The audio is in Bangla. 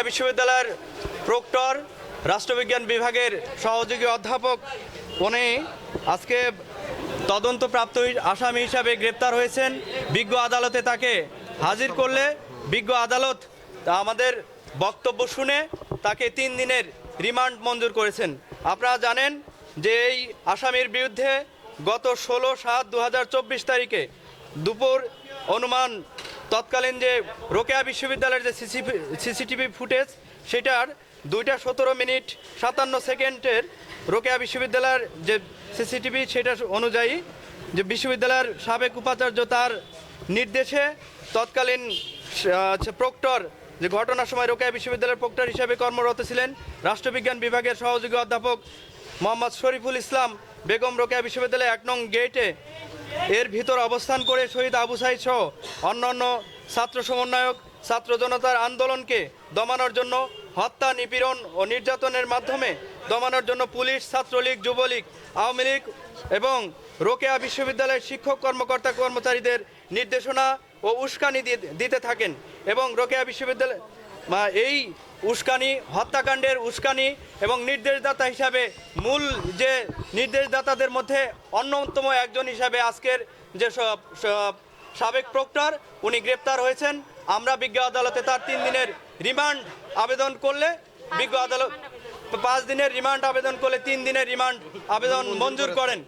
রোকেয়া বিশ্ববিদ্যালয়ের প্রক্টর, রাষ্ট্রবিজ্ঞান বিভাগের সহযোগী অধ্যাপক, উনি আজকে তদন্তপ্রাপ্ত আসামি হিসাবে গ্রেপ্তার হয়েছেন। বিজ্ঞ আদালতে তাকে হাজির করলে, বিজ্ঞ আদালত আমাদের বক্তব্য শুনে তাকে তিন দিনের রিমান্ড মঞ্জুর করেছেন। আপনারা জানেন যে এই আসামির বিরুদ্ধে গত ষোলো সাত দু তারিখে দুপুর অনুমান তৎকালীন যে রোকেয়া বিশ্ববিদ্যালয়ের যে সিসিটিভি ফুটেজ, সেটার দুইটা সতেরো মিনিট সাতান্ন সেকেন্ডের রোকেয়া বিশ্ববিদ্যালয়ের যে সিসিটিভি, সেটা অনুযায়ী যে বিশ্ববিদ্যালয়ের সাবেক উপাচার্য তার নির্দেশে তৎকালীন প্রক্টর, যে ঘটনার সময় রোকেয়া বিশ্ববিদ্যালয়ের প্রক্টর হিসেবে কর্মরত ছিলেন, রাষ্ট্রবিজ্ঞান বিভাগের সহযোগী অধ্যাপক মোহাম্মদ শরীফুল ইসলাম বেগম রোকেয়া বিশ্ববিদ্যালয় এক নং গেটে এর ভিতর অবস্থান করে শহীদ আবু সাইদ সহ অন্যান্য ছাত্র সমন্বয়ক, ছাত্র জনতার আন্দোলনকে দমানোর জন্য হত্যা, নিপীড়ন ও নির্যাতনের মাধ্যমে দমানোর জন্য পুলিশ, ছাত্রলীগ, যুবলীগ, আওয়ামী লীগ এবং রোকেয়া বিশ্ববিদ্যালয়ের শিক্ষক কর্মকর্তা কর্মচারীদের নির্দেশনা ও উস্কানি দিতে থাকেন এবং রোকেয়া বিশ্ববিদ্যালয় এই উস্কানি, হত্যাকাণ্ডের উস্কানি এবং নির্দেশদাতা হিসাবে মূল যে নির্দেশদাতাদের মধ্যে অন্যতম একজন হিসাবে আজকের যে সব সব সাবেক প্রক্টর, উনি গ্রেপ্তার হয়েছেন। আমরা বিজ্ঞ আদালতে তার তিন দিনের রিমান্ড আবেদন করলে, বিজ্ঞ আদালত পাঁচ দিনের রিমান্ড আবেদন করলে তিন দিনের রিমান্ড আবেদন মঞ্জুর করেন।